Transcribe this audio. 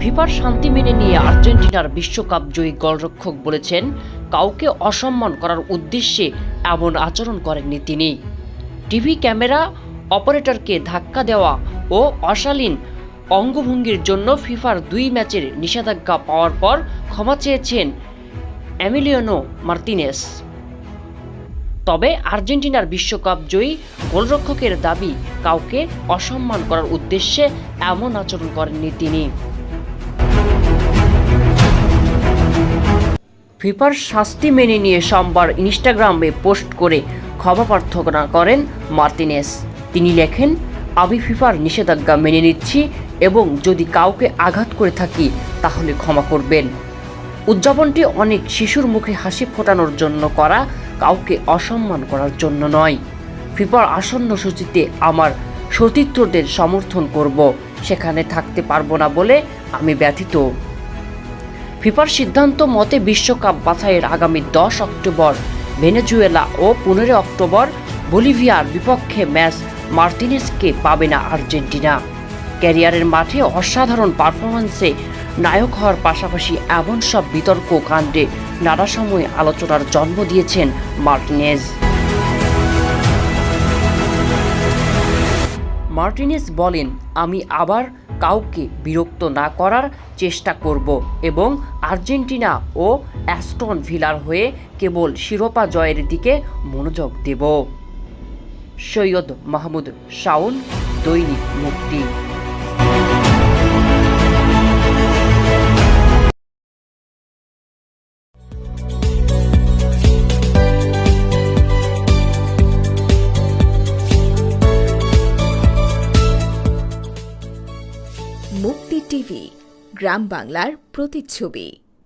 ফিফার শান্তি মেনে নিয়ে আর্জেন্টিনার বিশ্বকাপ জয়ী গোলরক্ষক বলেছেন, কাউকে অসম্মান করার উদ্দেশ্যে এমন আচরণ করেননি তিনি। টিভি ক্যামেরা অপারেটরকে ধাক্কা দেওয়া ও অশালীন অঙ্গভঙ্গির জন্য ফিফার দুই ম্যাচের নিষেধাজ্ঞা পাওয়ার পর ক্ষমা চেয়েছেন অ্যামিলিয়ানো মার্তিনেস। তবে আর্জেন্টিনার বিশ্বকাপ জয়ী গোলরক্ষকের দাবি, কাউকে অসম্মান করার উদ্দেশ্যে এমন আচরণ করেননি তিনি। ফিফার শাস্তি মেনে নিয়ে সোমবার ইনস্টাগ্রামে পোস্ট করে ক্ষমা প্রার্থনা করেন মার্তিনেস। তিনি লেখেন, আমি ফিফার নিষেধাজ্ঞা মেনে নিচ্ছি এবং যদি কাউকে আঘাত করে থাকি, তাহলে ক্ষমা করবেন। উদযাপনটি অনেক শিশুর মুখে হাসি ফোটানোর জন্য করা, কাউকে অসম্মান করার জন্য নয়। ফিফার আসন্ন সূচিতে আমার সতীর্থদের সমর্থন করব, সেখানে থাকতে পারব না বলে আমি ব্যথিত। ফিফার সিদ্ধান্ত মতে বিশ্বকাপ বাছাইয়ের আগামী দশ অক্টোবর ভেনেজুয়েলা ও পনেরো অক্টোবর বলিভিয়ার বিপক্ষে ম্যাচ মার্টিনেসকে পাবে না আর্জেন্টিনা। ক্যারিয়ারের মাঠে অসাধারণ পারফরমেন্সে নায়ক হওয়ার পাশাপাশি এমন সব বিতর্ক কাণ্ডে নানা সময় আলোচনার জন্ম দিয়েছেন মার্টিনেজ। মার্টিনেজ বলেন, আমি আবার কাউকে বিরক্ত না করার চেষ্টা করব এবং আর্জেন্টিনা ও অ্যাস্টন ভিলার হয়ে কেবল শিরোপা জয়ের দিকে মনোযোগ দেব। সৈয়দ মাহমুদ শাউন দৈনিক মুক্তি। মুক্তি টিভি গ্রাম বাংলার প্রতিচ্ছবি।